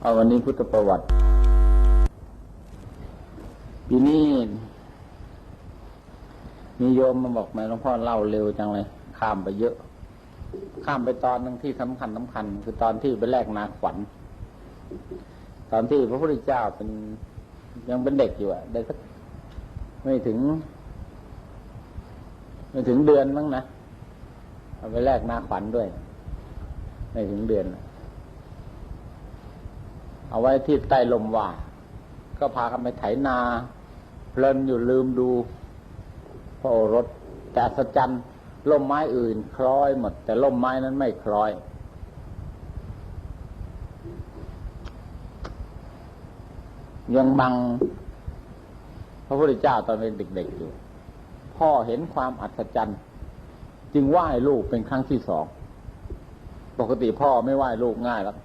เอาวันนี้พุทธประวัติ ปีนี้มีโยมมาบอกม่หลวงพ่อเล่าเร็วจังเลย ข้ามไปเยอะ ข้ามไปตอนหนึงที่สำคัญสำคัญ คือตอนที่ไปแลกนาขวัญ ตอนที่พระพุทธเจ้าเป็นยังเป็นเด็กอยู่อะได้สักไม่ถึง ไม่ถึงเดือนมั้งนะเอาไปแลกนาขวัญด้วย ไม่ถึงเดือนนะ เอาไว้ที่ใต้ลมว่าก็พากันไปไถนา เพลินอยู่ลืมดูพระโอรสแต่อัศจรรย์ล่มไม้อื่น คล้อยหมด แต่ล่มไม้นั้นไม่คล้อย ยังบัง พระพุทธเจ้าตอนเป็นเด็กๆอยู่ พ่อเห็นความอัศจรรย์จึงไหว้ลูกเป็นครั้งที่สอง ปกติพ่อไม่ไหว้ลูกง่ายแล้ว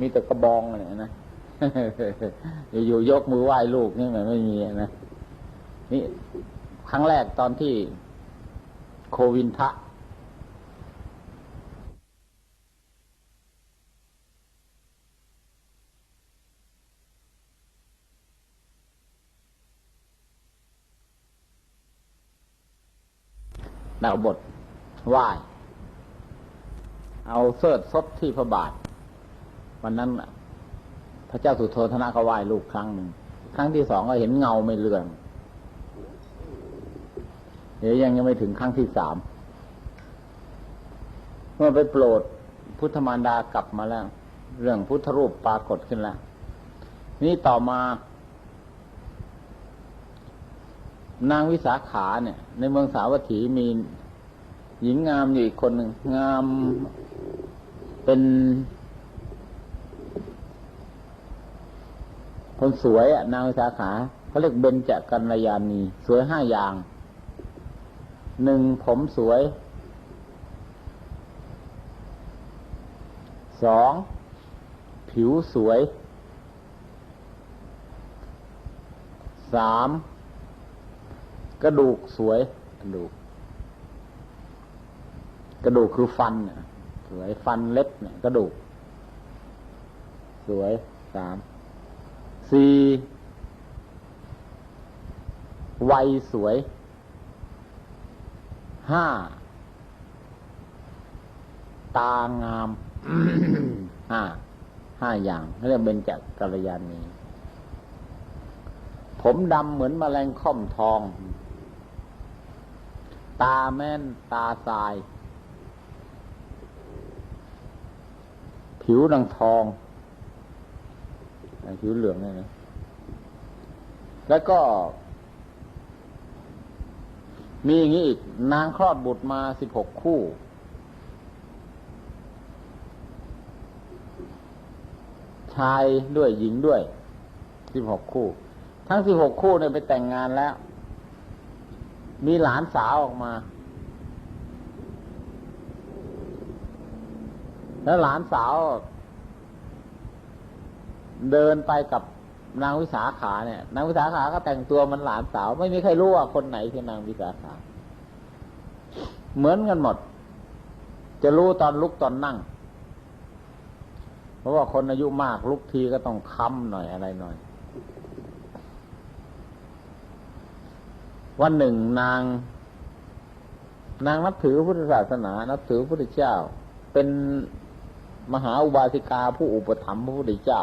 มีแต่กระบองอะไรนะอยู่ยกมือไหว้ลูกนี่มันไม่มีนะนี่ครั้งแรกตอนที่โควินทะดาวบทไหว้เอาเสิร์ชซดที่พระบาท วันนั้นพระเจ้าสุโธธนะก็ไหว้ลูกครั้งหนึ่งครั้งที่สองก็เห็นเงาไม่เลืองเดี๋ยวยังยังไม่ถึงครั้งที่สามเมื่อไปโปรดพุทธมารดากลับมาแล้ว เรื่องพุทธรูปปรากฏขึ้นแล้วนี่ต่อมา นางวิสาขาเนี่ย ในเมืองสาวัตถีมีหญิงงามอยู่อีกคนหนึ่งงามเป็น คนสวยอะนางสาขาเขาเรียกเบญจกัลยาณี สวยห้าอย่างหนึ่งผมสวยสองผิวสวยสามกระดูกสวยกระดูก กระดูกคือฟันน่ะสวยฟันเล็บเนี่ยกระดูก สวยสาม สี่วัยสวยห้าตางามห้าห้าอย่าง เรียกเบญจกัลยาณีผมดำเหมือนแมลงค่อมทอง ตาแม่นตาทราย ผิวดังทอง ผิวเหลืองเนี่ยนะแล้วก็ มีอย่างนี้อีก นางคลอดบุตรมาสิบหกคู่ ชายด้วยหญิงด้วยสิบหกคู่ ทั้งสิบหกคู่เนี่ยไปแต่งงานแล้ว มีหลานสาวออกมา แล้วหลานสาว เดินไปกับนางวิสาขาเนี่ย นางวิสาขาก็แต่งตัวมันหลานสาว ไม่มีใครรู้ว่าคนไหนคือนางวิสาขา เหมือนกันหมด จะรู้ตอนลุกตอนนั่ง เพราะว่าคนอายุมากลุกทีก็ต้องค้ำหน่อยอะไรหน่อย วันหนึ่งนาง นางนับถือพุทธศาสนา นับถือพระพุทธเจ้า เป็นมหาอุบาสิกาผู้อุปถัมภ์พระพุทธเจ้า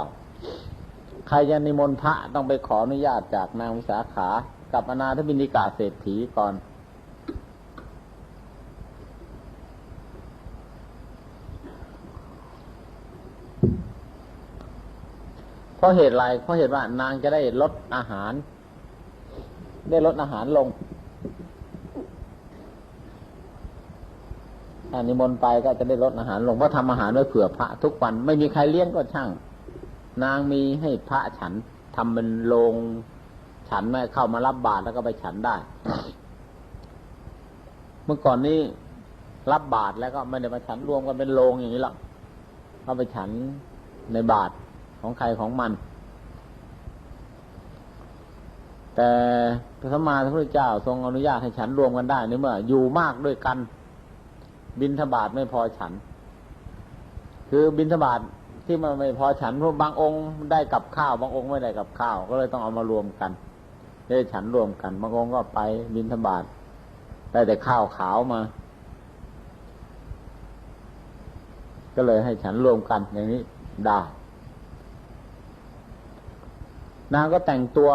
ใครจะนิมนต์พระต้องไปขออนุญาตจากนางวิสาขา กับอนาถบินิกาเศรษฐีก่อน เพราะเหตุไรเพราะเหตุว่านางจะได้ลดอาหาร ได้ลดอาหารลงถ้านิมนต์ไปก็จะได้ลดอาหารลงเพราะทำอาหารไว้เผื่อพระทุกวัน ไม่มีใครเลี้ยงก็ช่าง นางมีให้พระฉันทำเป็นโรงฉันไม่เข้ามารับบาตรแล้วก็ไปฉันได้ เมื่อก่อนนี้รับบาตรแล้วก็ไม่ได้มาฉันรวมกันเป็นโรงอย่างนี้หรอกเข้าไปฉันในบาตรของใครของมัน แต่พระสัมมาสัมพุทธเจ้าทรงอนุญาตให้ฉันรวมกันได้ในเมื่ออยู่มากด้วยกัน บินทบาทไม่พอฉัน คือบินทบาท ที่มันไม่พอฉันเพราะบางองค์ได้กับข้าวบางองค์ไม่ได้กับข้าว ก็เลยต้องเอามารวมกันได้ฉันรวมกัน บางองค์ก็ไปบินธบาตได้แต่ข้าวขาวมา ก็เลยให้ฉันรวมกันอย่างนี้ได้นางก็แต่งตัว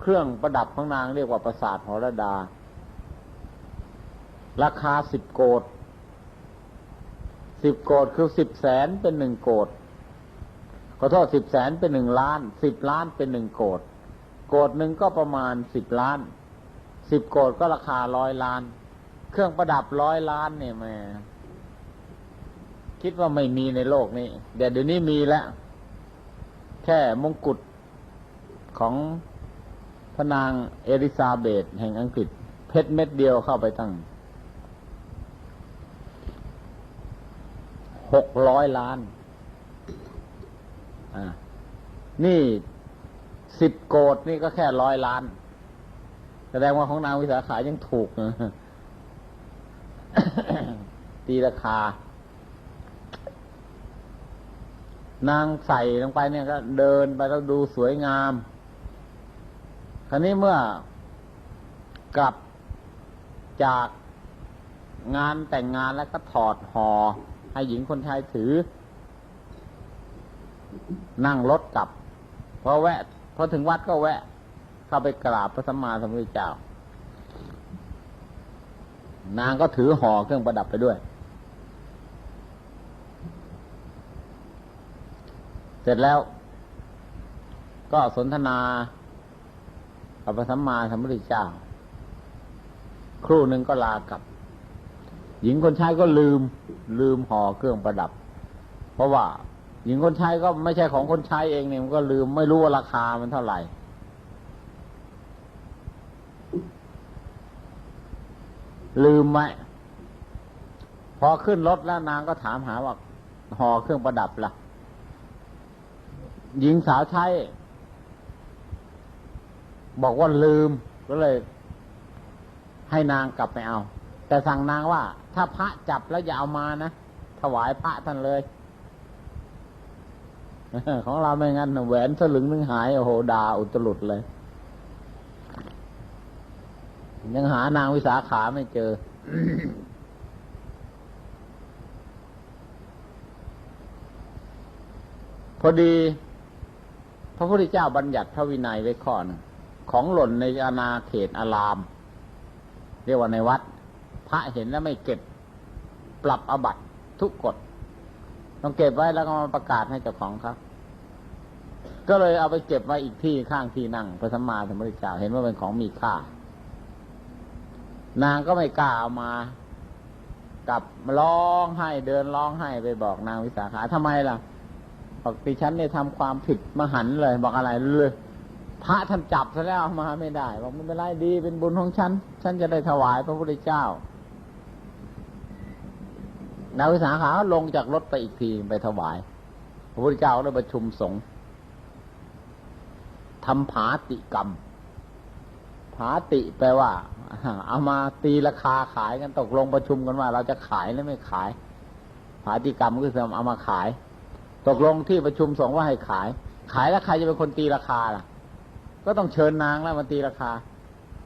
เครื่องประดับของนางเรียกว่าประสาทหรดา ราคาสิบโกดสิบโกดคือสิบแสนเป็นหนึ่งโกด ขอโทษสิบแสนเป็นหนึ่งล้านสิบล้านเป็นหนึ่งโกดโกดหนึ่งก็ประมาณสิบล้านสิบโกดก็ราคาร้อยล้าน เครื่องประดับร้อยล้านเนี่ยแม่คิดว่าไม่มีในโลกนี้เดี๋ยวเดี๋ยวนี้มีแล้ว แค่มงกุฎของพระนางเอลิซาเบธแห่งอังกฤษ เพชรเม็ดเดียวเข้าไปตั้งหกร้อยล้าน นี่สิบโกดนี่ก็แค่ร้อยล้าน แสดงว่าของนางวิสาขายังถูกตีราคา นางใส่ลงไปเนี่ยก็เดินไปแล้วดูสวยงาม คราวนี้เมื่อกลับจากงานแต่งงานแล้วก็ถอดหอ่อให้หญิงคนไทยถือ นั่งรถกลับพอแวะพอถึงวัดก็แวะ เข้าไปกราบพระสัมมาสัมพุทธเจ้า นางก็ถือห่อเครื่องประดับไปด้วย เสร็จแล้ว ก็สนทนากับพระสัมมาสัมพุทธเจ้า ครู่หนึ่งก็ลากลับ หญิงคนใช้ก็ลืม ลืมห่อเครื่องประดับ เพราะว่า หญิงคนใช้ก็ไม่ใช่ของคนใช้เองเนี่ยมันก็ลืมไม่รู้ว่าราคามันเท่าไหร่ ลืมไหมพอขึ้นรถแล้วนางก็ถามหาว่าห่อเครื่องประดับล่ะ หญิงสาวใช้ บอกว่าลืมก็เลย ให้นางกลับไปเอา แต่สั่งนางว่า ถ้าพระจับแล้วอย่าเอามานะถวายพระท่านเลย ของเราไม่งั้นแหวนสลึงนึงหายโอ้โหดาอุตลุดเลย ยังหานางวิสาขาไม่เจอ พอดี พระพุทธเจ้าบัญญัติพระวินัยไว้ข้อหนึงของหล่นในอาณาเขตอาราม เรียกว่าในวัด พระเห็นแล้วไม่เก็บ ปรับอบัตทุกกฎ ต้องเก็บไว้แล้วก็มาประกาศให้เจ้าของครับ ก็เลยเอาไปเก็บไว้อีกที่ข้างที่นั่งพระสัมมาสัมพุทธเจ้าเห็นว่าเป็นของมีค่า นางก็ไม่กล้าเอามา กลับร้องไห้เดินร้องไห้ไปบอกนางวิสาขาทำไมล่ะบอกดิฉันเนี่ยทำความผิดมหันเลย บอกอะไรเลยพระท่านจับซะแล้วมาไม่ได้บอกไม่เป็นไรดีเป็นบุญของฉัน ฉันจะได้ถวายพระพุทธเจ้า นางวิสาขาลงจากรถไปอีกทีไปถวาย พระพุทธเจ้าได้ประชุมสงฆ์ทำผาติกรรม ผาติแปลว่าเอามาตีราคาขายกันตกลงประชุมกันว่า เราจะขายหรือไม่ขาย ผาติกรรมก็คือเอามาขาย ตกลงที่ประชุมสงฆ์ว่าให้ขาย ขายแล้วใครจะเป็นคนตีราคาล่ะ ก็ต้องเชิญนางแล้วมาตีราคา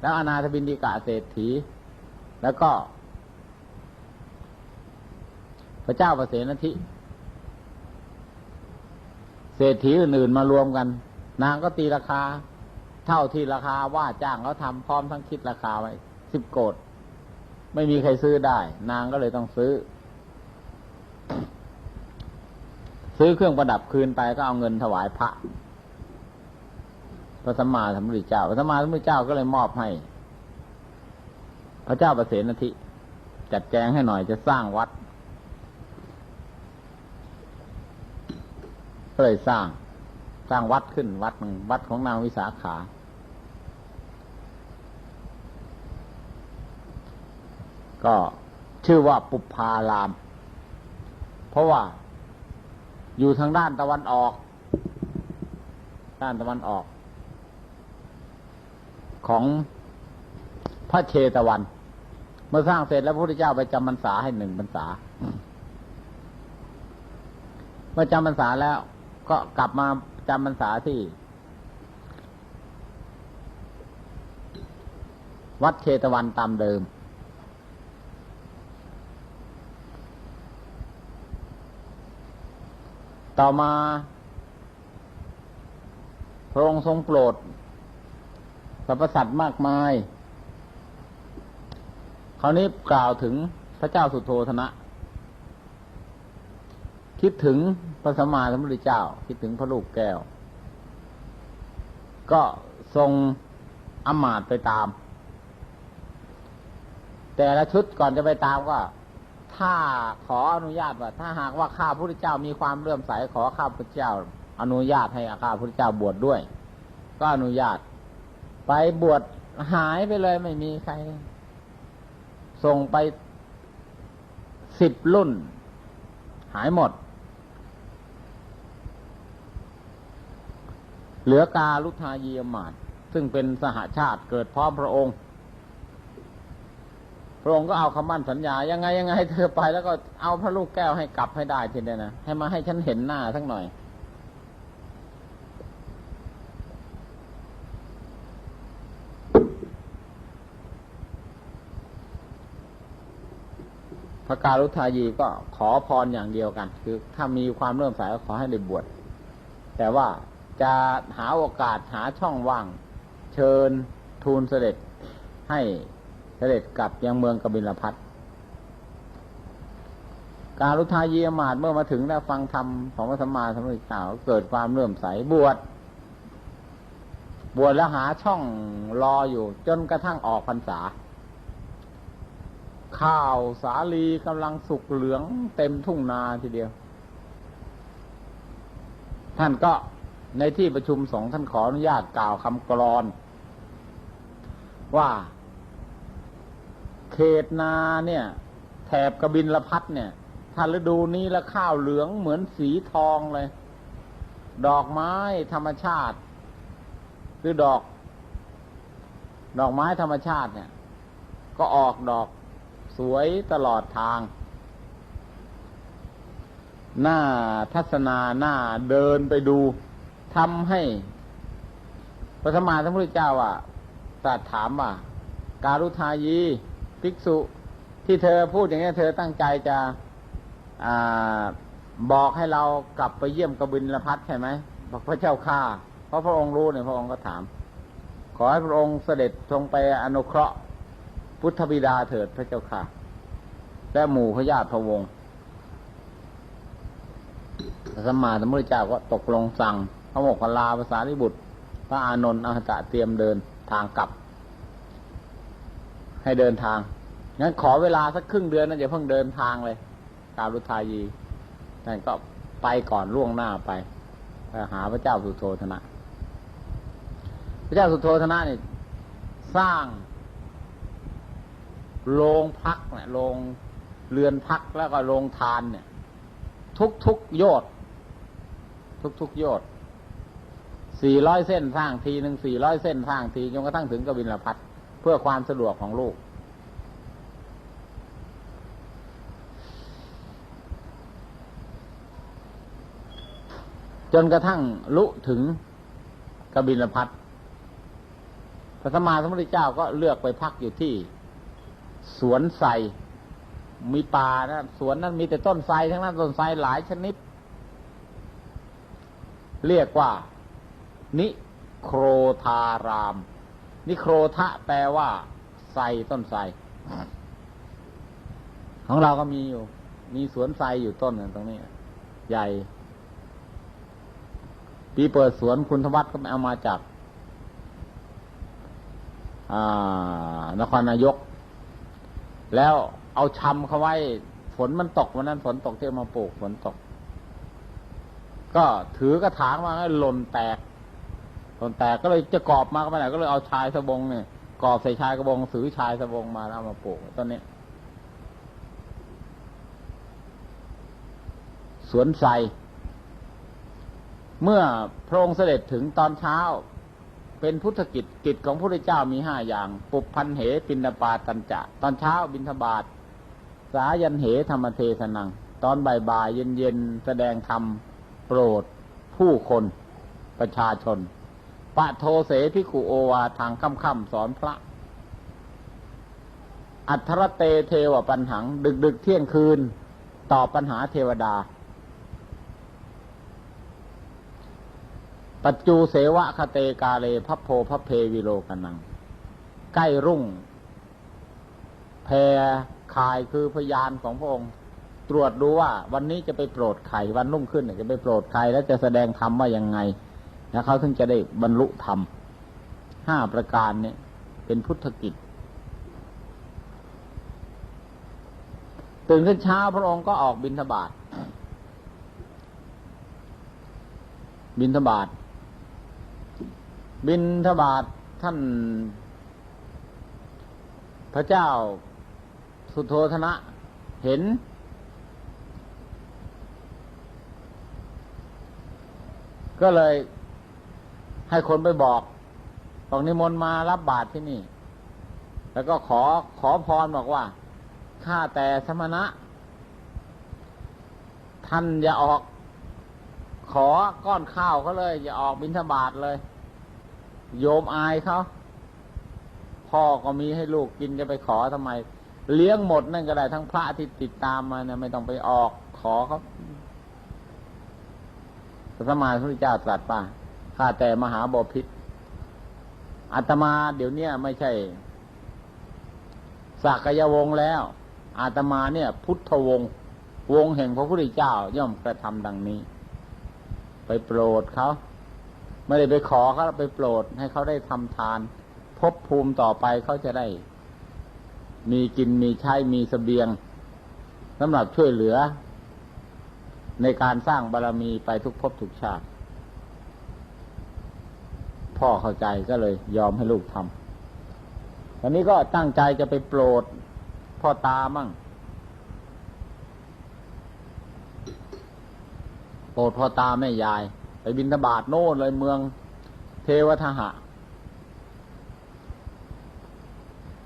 แล้วอนาถบินดิกะเศรษฐี แล้วก็ พระเจ้าประเสนทิเศรษฐีอื่นๆมารวมกัน นางก็ตีราคา เท่าที่ราคาว่าจ้างเขาทำพร้อมทั้งคิดราคาไว้สิบโกดไม่มีใครซื้อได้ นางก็เลยต้องซื้อ ซื้อเครื่องประดับคืนไปก็เอาเงินถวายพระพระสัมมาสัมพุทธเจ้า พระสัมมาสัมพุทธเจ้าก็เลยมอบให้ พระเจ้าประเสนทิจัดแจงให้หน่อยจะสร้างวัด ก็เลยสร้างสร้างวัดขึ้นวัดหนึ่งวัดของนางวิสาขา ก็ชื่อว่าปุพาราม เพราะว่า อยู่ทางด้านตะวันออก ด้านตะวันออก ของพระเชตวัน เมื่อสร้างเสร็จแล้วพระพุทธเจ้าไปจำพรรษาให้หนึ่งพรรษา เมื่อจำพรรษาแล้ว ก็กลับมาจำพรรษาที่ วัดเชตวันตามเดิม ต่อมา พระองค์ทรงโปรดสรรพสัตว์มากมาย คราวนี้กล่าวถึงพระเจ้าสุโธธนะ คิดถึงพระสัมมาสัมพุทธเจ้า คิดถึงพระลูกแก้ว ก็ทรงอมาตไปตาม แต่ละชุดก่อนจะไปตามก็ ถ้าขออนุญาตว่า ถ้าหากว่าข้าพุทธเจ้ามีความเลื่อมใสขอข้าพุทธเจ้า อนุญาตให้ข้าพุทธเจ้าบวชดด้วย ก็อนุญาต ไปบวชหายไปเลยไม่มีใคร ส่งไปสิบรุ่น หายหมด เหลือกาลุทายีอมาตซึ่งเป็นสหชาติเกิดพร้อมพระองค์ พระองค์ก็เอาคำมั่นสัญญา ยังไงยังไงเธอไปแล้วก็เอาพระลูกแก้วให้กลับให้ได้ทีเดียวนะให้มาให้ฉันเห็นหน้าสักหน่อย พระการุทายีก็ขอพรอย่างเดียวกัน คือถ้ามีความเริ่อมใสก็ขอให้ได้บวชแต่ว่า จะหาโอกาสหาช่องว่าง เชิญทูลเสด็จให้เสด็จกลับยังเมืองกบิลพัทการุทายีอมาตเมื่อมาถึงแล้วฟังธรรมของพระสัมมาสัมพุทธเจ้าเกิดความเลื่อมใสบวชบวชแล้วหาช่องรออยู่ จนกระทั่งออกพรรษา ข้าวสาลีกำลังสุกเหลืองเต็มทุ่งนาทีเดียว ท่านก็ ในที่ประชุมสงฆ์ท่านขออนุญาตกล่าวคำกรอน ว่า เขตนาเนี่ย แถบกบินละพัดเนี่ยถ้าฤดูนี้ล้วข้าวเหลืองเหมือนสีทองเลย ดอกไม้ธรรมชาติ หรือดอก ดอกไม้ธรรมชาติเนี่ย ก็ออกดอกสวยตลอดทาง หน้าทัศนาหน้าเดินไปดู ทำให้พระธรรมาสัมพุทธเจ้าอะตรัสถามว่า การุทายีภิกษุ ที่เธอพูดอย่างนี้เธอตั้งใจจะอบอกให้เรากลับไปเยี่ยมกบินละพัทใช่ไหมบอกพระเจ้าข้าเพราะพระองค์รู้เนี่ยพระองค์ก็ถาม ขอให้พระองค์เสด็จทรงไปอนุเคราะห์ พุทธบิดาเถิดพระเจ้าค่ะและหมู่พระญาติพระวงศ์พระสัมมาสมุทธเจ้าก็ตกลงสั่ง พระโมคคัลาภาษาลิบุตร พระอานนท์อหตะเตรียมเดินทางกลับ ให้เดินทางงั้นขอเวลาสักครึ่งเดือนนะอย่าเพิ่งเดินทางเลยกาลุทายีท่านก็ไปก่อนล่วงหน้าไปไปหาพระเจ้าสุโธธนะ พระเจ้าสุโธธนะนี่สร้างโรงพักเนี่ยโรงเรือนพักแล้วก็โรงทานเนี่ย ทุกทุกๆโยชน์ทุกทุกๆโยชน์ สี่ร้อยเส้นสร้างทีหนึ่งสี่ร้อยเส้นสร้างทีจนกระทั่งถึงกบินละพัทเพื่อความสะดวกของลูก จนกระทั่งลุถึงกบินลพัทพระสัมมาสัมพุทธเจ้าก็เลือกไปพักอยู่ที่ สวนไทรมีป่านะสวนนั้นมีแต่ต้นไทรทั้งนั้นต้นไทรหลายชนิด เรียกว่า นิโครธาราม นิโครทะแปลว่าไทรต้นไทรของเราก็มีอยู่ มีสวนไทรอยู่ต้นหนึ่งตรงนี้ ใหญ่ ปีเปิดสวนคุณธวัฒน์ก็เอามาจากนครนายก แล้วเอาชำเขาไว้ ฝนมันตกวันนั้นฝนตกที่เอามาปลูกฝนตก ก็ถือกระถางมาให้หล่นแตก นแตกก็เลยจะกรอบมาก็ไม่ได้ก็เลยเอาชายสบงเนี่ยกรอบใส่ชายกระบงสือชายสบงมาแล้วมาปลูกต้นนี้สวนไทรเมื่อพระองค์เสด็จถึงตอนเช้า เป็นพุทธกิจกิจของพระพุทธเจ้ามีห้าอย่าง ปุบพันเหปินดาปาตันจะ ตอนเช้าบินทบาท สายันเหธรรมเทศนัง ตอนบ่ายๆเย็นๆแสดงธรรมโปรดผู้คนประชาชน ปะโทเสพิกุโอวาทางค่ำค่ำๆสอนพระ อัทรเตเทวปัญหัง ดึกดึกๆเที่ยงคืน ตอบปัญหาเทวดา ปัจจูเสวะคเตกาเลพัพโพพัพเพวิโลกันัง ใกล้รุ่ง แพรคายคือพยานของพระองค์ ตรวจดูว่า วันนี้จะไปโปรดใครวันรุ่งขึ้นจะไปโปรดใครแล้วจะแสดงธรรมว่ายังไง แล้วเขาถึงจะได้บรรลุธรรมห้าประการเนี่ย เป็นพุทธกิจ ตื่นขึ้นเช้าพระองค์ก็ออกบิณฑบาตบิณฑบาตบิณฑบาตท่าน พระเจ้าสุโธธนะ เห็น ก็เลย ให้คนไปบอกบอกนิมนต์มารับบาตรที่นี่ แล้วก็ขอขอพรบอกว่าข้าแต่สมณะ ท่านอย่าออก ขอก้อนข้าวเขาเลย อย่าออกบิณฑบาตเลย โยมอายเขาพ่อก็มีให้ลูกกินจะไปขอทำไม เลี้ยงหมดนั่นก็ได้ทั้งพระที่ติดตามมาเนี่ยไม่ต้องไปออกขอเขาสมมาพระพุทธเจ้าตรัสป่ะ ข้าแต่มหาบพิษอาตมาเดี๋ยวเนี้ยไม่ใช่สักยวงแล้ว อาตมาเนี่ย พุทธวงศ์วงแห่งพระพุทธเจ้าย่อมกระทำดังนี้ ไปโปรดเขาไม่ได้ไปขอเขาไปโปรดให้เขาได้ทำทานภพภูมิต่อไปเขาจะได้ มีกินมีใช้มีสเสบียงสำหรับช่วยเหลือ ในการสร้างบารรมีไปทุกภพทุกชาติ พ่อเข้าใจก็เลย ยอมให้ลูกทำตอนนี้ก็ตั้งใจจะไปโปรดพ่อตามั่ง โปรดพ่อตาแม่ยาย ไปบินทบาทโน่นเลยเมืองเทวทหะ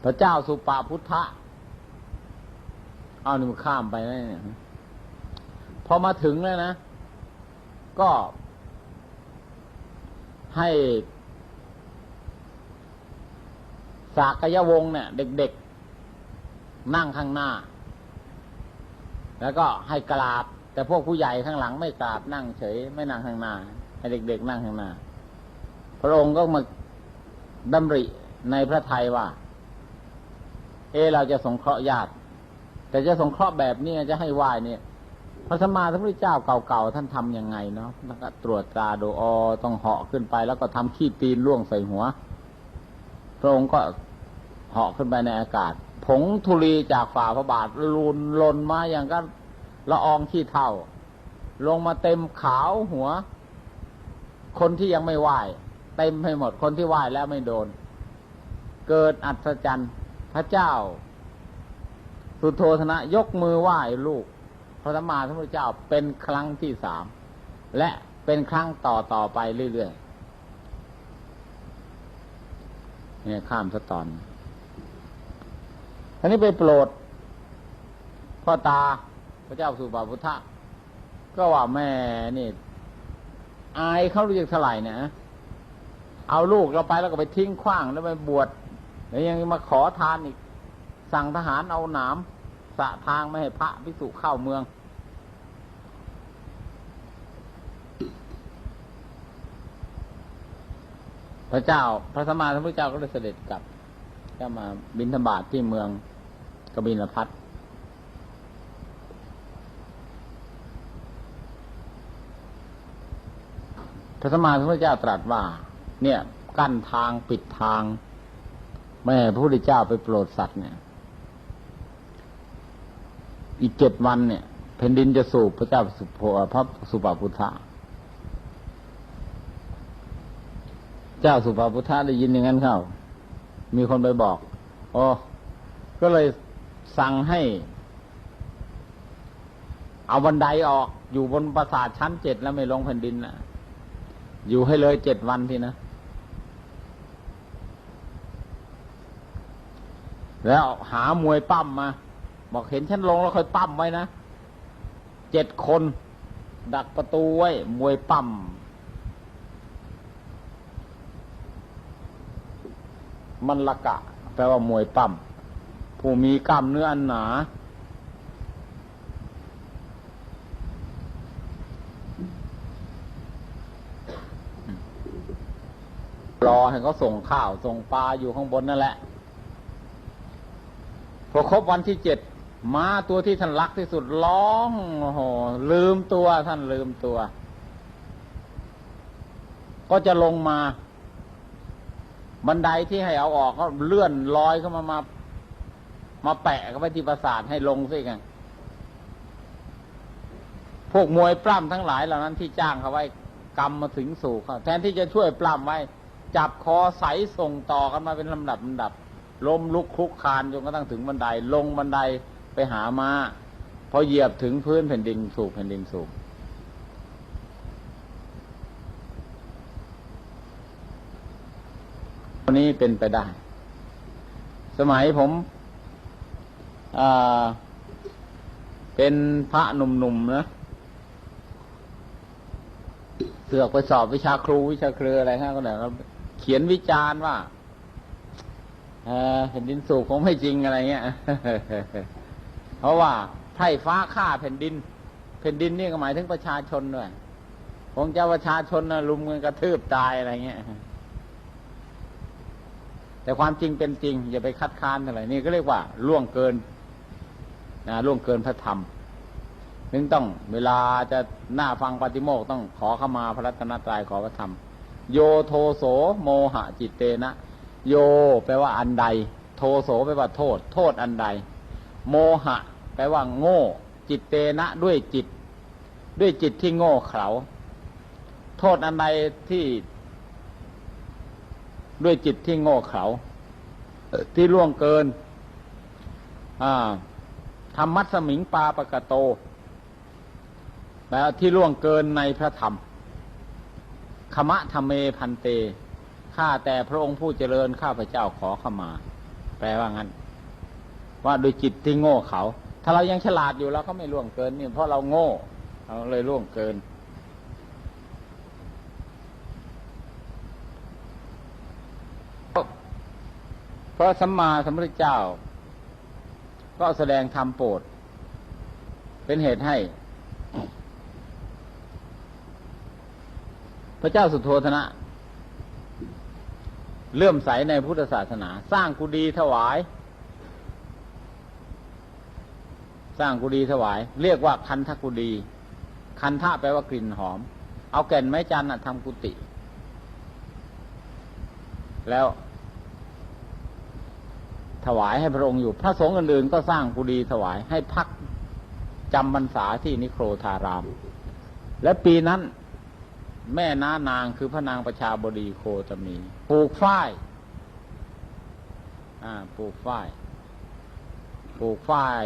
พระเจ้าสุปาพุทธะ เอาหนึ่งข้ามไปแล้วเนี่ยพอมาถึงแล้วนะ ก็ให้ สากยวงเนี่ย เด็กๆ นั่งข้างหน้า แล้วก็ให้กราบ แต่พวกผู้ใหญ่ข้างหลังไม่กราบนั่งเฉย ไม่นั่งข้างหน้า ให้เด็ก ๆ นั่งข้างหน้า พระองค์ก็มาดำริในพระไทยว่า เอเราจะสงเคราะห์ญาติ แต่จะสงเคราะห์แบบนี้จะให้ไหวเนี่ยพระสมมาสัมพุทธเจ้าเก่าๆท่านทํำยังไงเนาะแล้วก็ตรวจตราดูออต้องเหาะขึ้นไป แล้วก็ทำขี้ตีนล่วงใส่หัว พระองค์ก็ เหาะขึ้นไปในอากาศ ผงธุลีจากฝ่าพระบาทลุนลนมาอย่างก็ละอองขี้เท่า ลงมาเต็มขาวหัว คนที่ยังไม่ไหวเต็มให้หมดคนที่ไหวแล้วไม่โดน เกิดอัศจรรย์พระเจ้า สุโธธนะยกมือไหว้ลูก พระสัมมาสัมพุทธเจ้าเป็นครั้งที่สามและเป็นครั้งต่อต่อไปเรื่อยๆเนี่ยข้ามสะตอน ทีนี้ไปโปรดพ่อตาพระเจ้าสุปาพุทธะก็ว่าแม่นี่อายเขารู้จักเท่าไหร่เนี่ยเอาลูกเราไปแล้วก็ไปทิ้งขว้างแล้วไปบวชแล้วยังมาขอทานอีก สั่งทหารเอาหนามสะทางไม่ให้พระภิกษุเข้าเมือง พระเจ้าพระสมมาสัมพุทธเจ้าก็เลยเสด็จกลับก็มาบินธบาตที่เมือง กบิลพัทพระสมมาสัมพุทธเจ้าตรัสว่า เนี่ย กั้นทางปิดทาง ไม่ให้พระพุทธเจ้าไปโปรดสัตว์เนี่ย อีกเจ็ดวันเนี่ยแผ่นดินจะสูบพระเจ้าสุโภพระสุปาพุทธะเจ้าสุปาพุทธะได้ยินอย่างนั้นเข้า มีคนไปบอก อ๋อ ก็เลย สั่งให้เอาบันไดออกอยู่บนปราสาทชั้นเจ็ดแล้วไม่ลงแผ่นดินนะอยู่ให้เลยเจ็ดวันทีนะ แล้วหามวยปั้มมา บอกเห็นฉันลงแล้วค่อยปั้มไว้นะเจ็ดคน ดักประตูไว้ มวยปั้มมันละกะ แปลว่ามวยปั้ม ผู้มีกล้ามเนื้ออันหนา รอให้เขาส่งข้าวส่งปลาอยู่ข้างบนนั่นแหละ พอครบวันที่เจ็ดม้าตัวที่ท่านรักที่สุดร้องโอ้โหลืมตัวท่านลืมตัว ก็จะลงมา บันไดที่ให้เอาออกก็เลื่อนลอยเข้ามามา มาแปะเขาไปที่ประสาทให้ลงซิไงพวกมวยปล้ำทั้งหลายเหล่านั้นที่จ้างเขาไว้กรรมมาถึงสู่เขาแทนที่จะช่วยปล้ำไว้ จับคอใสส่งต่อกันมาเป็นลำดับลำดับล้มลุกคลุกคานจนกระทั่งถึงบันไดลงบันไดไปหามาพอเหยียบถึงพื้นแผ่นดินสูบแผ่นดินสูบวันนี้เป็นไปได้ สมัยผม เป็นพระหนุ่มๆนะเสือกไปสอบวิชาครูวิชาเครืออะไรฮะก็เนี่ยเขียนวิจารณ์ว่าแผ่นดินสูบคงไม่จริงอะไรเงี้ย เพราะว่าไพ่ฟ้าฆ่าแผ่นดิน แผ่นดินนี่ก็หมายถึงประชาชนด้วยคงจะประชาชนนะลุมกันกระทืบตายอะไรเงี้ย แต่ความจริงเป็นจริง อย่าไปคัดค้านอะไรนี่ก็เรียกว่าล่วงเกิน นะล่วงเกินพระธรรมถึงต้องเวลาจะหน้าฟังปฏิโมกต้องขอเข้ามาพระรัตนตรัยขอพระธรรม โยโทโสโมหะจิตเตนะ โยแปลว่าอันใด โทโสแปลว่าโทษ โทษอันใด โมหะ แปลว่า โง่ จิตเตนะด้วยจิต ด้วยจิตที่โง่เขลาโทษอันใดที่ ด้วยจิตที่โง่เขลาที่ล่วงเกิน อ่า ธรรมัสมิงปาปกะโตแปลว่าที่ล่วงเกินในพระธรรมขมะธรรมเมพันเต ข้าแต่พระองค์ผู้เจริญข้าพเจ้าขอขมา แปลว่างั้น ว่าโดยจิตที่โง่เขา ถ้าเรายังฉลาดอยู่เราก็ไม่ล่วงเกินนี่เพราะเราโง่ เราเลยล่วงเกิน เพราะสัมมาสัมพุทธเจ้า ก็แสดงธรรมโปรด เป็นเหตุให้ พระเจ้าสุโธธนะ เลื่อมใสในพุทธศาสนา สร้างกุฏิถวาย สร้างกุฏิถวาย เรียกว่าคันทกุฏิคันทะแปลว่ากลิ่นหอม เอาแก่นไม้จันทร์ทำกุฏิแล้ว ถวายให้พระองค์อยู่ พระสงฆ์อื่นๆก็สร้างกุฏิถวายให้พักจำพรรษาที่นิโครธาราม และปีนั้น แม่น้านางคือพระนางประชาบดีโคตมีปลูกฝ้ายปลูกฝ้ายปลูกฝ้าย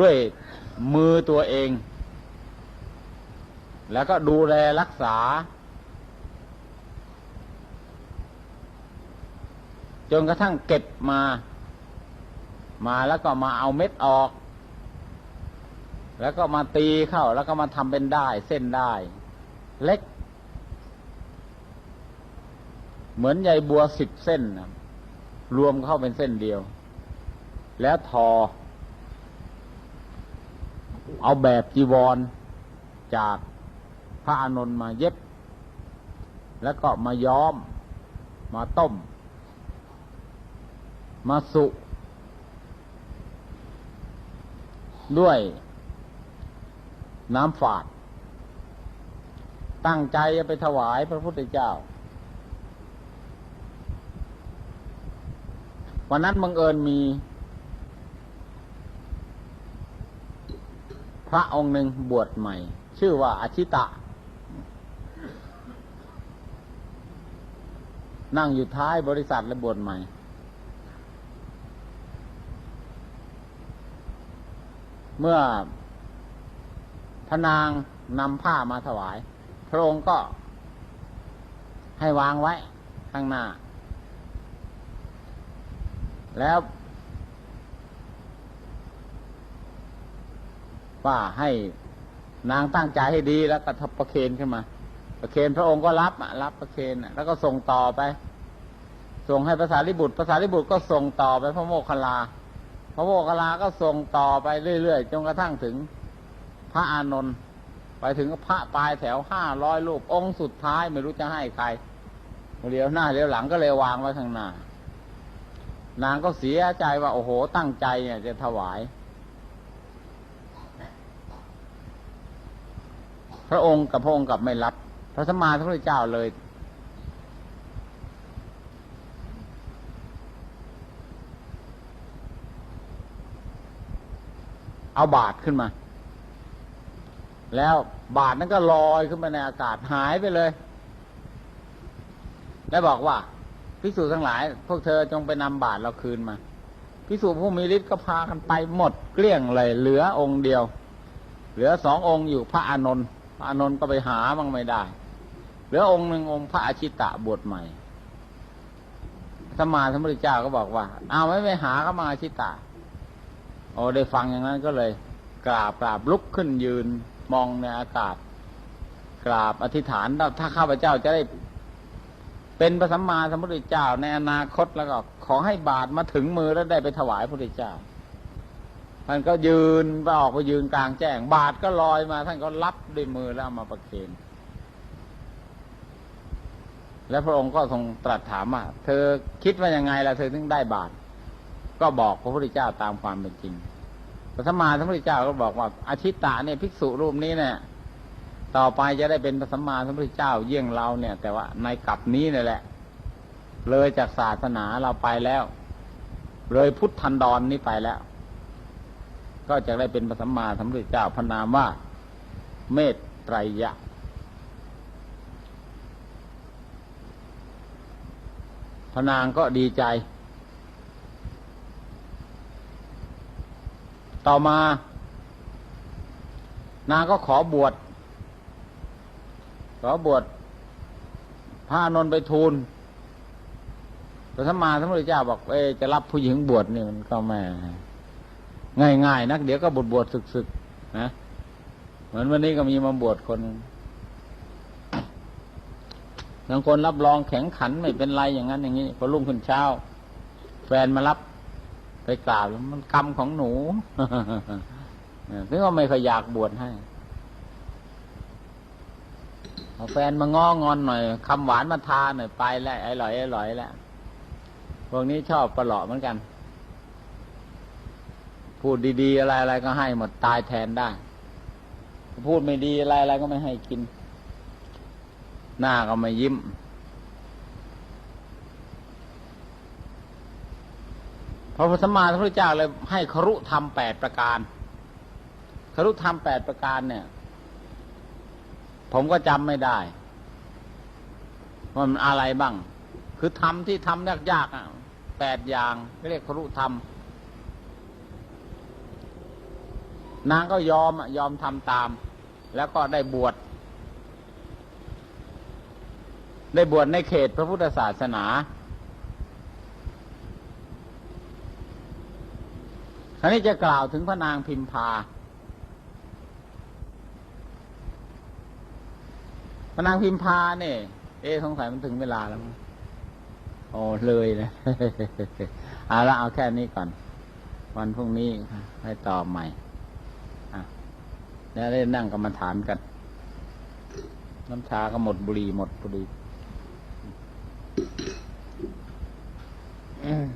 ด้วยมือตัวเอง แล้วก็ดูแลรักษา จนกระทั่งเก็บมา มาแล้วก็มาเอาเม็ดออก แล้วก็มาตีเข้า แล้วก็มาทำเป็นได้เส้นได้ เล็ก เหมือนใยบัวสิบเส้นนะรวมเข้าเป็นเส้นเดียว แล้วทอ เอาแบบจีวรจากพระอานนท์มาเย็บ แล้วก็มาย้อมมาต้ม มาสุ ด้วยน้ำฝาด ตั้งใจจะไปถวายพระพุทธเจ้า วันนั้นบังเอิญมี พระองค์หนึ่งบวชใหม่ ชื่อว่าอาชิตะ นั่งอยู่ท้ายบริษัทและบวชใหม่ เมื่อพนางนำผ้ามาถวาย พระองค์ก็ให้วางไว้ข้างหน้า แล้วว่าให้นางตั้งใจให้ดีแล้วก็ทับประเคนขึ้นมา ประเคนพระองค์ก็รับรับประเคนแล้วก็ส่งต่อไป ส่งให้ภาษาลิบุตรภาษาลิบุตรก็ส่งต่อไปพระโมคคัลลา พระโมคคัลลาก็ส่งต่อไปเรื่อยๆจนกระทั่งถึงพระอานนท์ไปถึงพระปลายแถวห้าร้อยรูปองค์สุดท้ายไม่รู้จะให้ใครเลี้ยวหน้าเลี้ยวหลังก็เลยวางไว้ข้างหน้านางก็เสียใจว่าโอ้โหตั้งใจเนี่ยจะถวาย พระองค์กับพระองค์กับไม่รับ พระสมมาสัมพุทธเจ้าเลย เอาบาทขึ้นมา แล้วบาทนั้นก็ลอยขึ้นมาในอากาศหายไปเลย แล้วบอกว่าพิสูจทั้งหลาย พวกเธอจงไปนำบาทเราคืนมาพิสูจผู้มีฤทธิ์ก็พากันไปหมดเกลี้ยงเลย เหลือองค์เดียว เหลือสององค์อยู่พระอานนท์พระอานนท์ก็ไปหาบ้างไม่ได้ เหลือองค์หนึ่งองค์พระอาชิตะบวชใหม่สมมาสมุทธเจ้าก็บอกว่า เอาไม่ไปหาก็มาอาชิตะ โอ้ได้ฟังอย่างนั้นก็เลย กราบกราบลุกขึ้นยืนมองในอากาศ กราบอธิษฐานถ้าข้าพเจ้าจะได้เป็นพระสัมมาสัมพุทธเจ้าในอนาคตแล้วก็ ขอให้บาทมาถึงมือแล้วได้ไปถวายพระพุทธเจ้าท่านก็ยืนไปออกไปยืนกลางแจ้ง บาทก็ลอยมา ท่านก็รับด้วยมือแล้วมาประเคนแล้วพระองค์ก็ทรงตรัสถามว่าเธอคิดว่ายังไงล่ะเธอถึงได้บาท ก็บอกพระพุทธเจ้าตามความเป็นจริงพระสัมมาสัมพุทธเจ้าก็บอกว่าอาชิตตะเนี่ยภิกษุรูปนี้เนี่ย ต่อไปจะได้เป็นพระสัมมาสัมพุทธเจ้าเยี่ยงเราเนี่ย แต่ว่าในกลับนี้นี่แหละ เลยจากศาสนาเราไปแล้ว เลยพุทธันดรนนี้ไปแล้ว ก็จะได้เป็นพระสัมมาสัมพุทธเจ้าพระนามว่า เมตไตรยะพนางก็ดีใจ ต่อมา นางก็ขอบวช ขอบวชพระนนไปทูลพระสัมมาสัมพุทธเจ้าบอกเอจะรับผู้หญิงบวชนี่มันก็แม่ง่ายๆนัก เดี๋ยวก็บวชบวชศึกๆนะเหมือนวันนี้ก็มีมาบวชคนบางคนรับรองแข็งขันไม่เป็นไรอย่างนั้นอย่างนี้พอรุ่งขึ้นเช้า แฟนมารับ ไปกราบมันกรรมของหนูถึงก็ไม่เคยอยากบวชให้เอาแฟนมาง้องอนหน่อยคำหวานมาทาหน่อยไปแล้วไอ้หลอยไอ้หลอยแล้วพวกนี้ชอบประหลาะเหมือนกัน พูดดีๆอะไรอะไรก็ให้หมดตายแทนได้ พูดไม่ดีอะไรอะไรก็ไม่ให้กิน หน้าก็ไม่ยิ้ม ระพุทธสัมมาสัมพุทธเจ้าเลยให้ครุธรรมแปดประการครุธรรมแปดประการเนี่ยผมก็จำไม่ได้ว่ามันอะไรบ้าง คือทำที่ทำยากๆอะแปดอย่างเรียกครุธรรม นางก็ยอมอะยอมทำตาม แล้วก็ได้บวช ได้บวชในเขตพระพุทธศาสนา คราวนี้จะกล่าวถึงพระนางพิมพา พระนางพิมพาเนี่ย เอ๊ะสงสัยมันถึงเวลาแล้วมั้งโอ้เลยนะเอาละเอาแค่นี้ก่อน วันพรุ่งนี้ให้ต่อใหม่อะแล้วได้นั่งกรรมฐานกัน น้ำชาก็หมดบุหรี่หมดพอดีอืม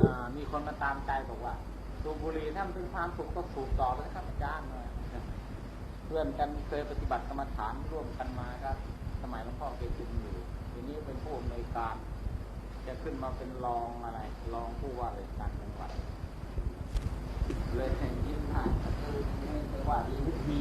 อ่ามี คนมาตามใจบอกว่า สูบบุหรี่ถ้ามันเป็นความสุขก็สูบต่อเลยครับอาจารย์เลยเพื่อนกันเคยปฏิบัติกรรมฐานร่วมกันมาครับ สมัยหลวงพ่อเกจิอยู่ทีนี้เป็นผู้อำนวยการ จะขึ้นมาเป็นรองอะไรรองผู้ว่าราชการจังหวัดเลยแห่งยิ้มให้คือไม่ใช่ว่าดีทุกที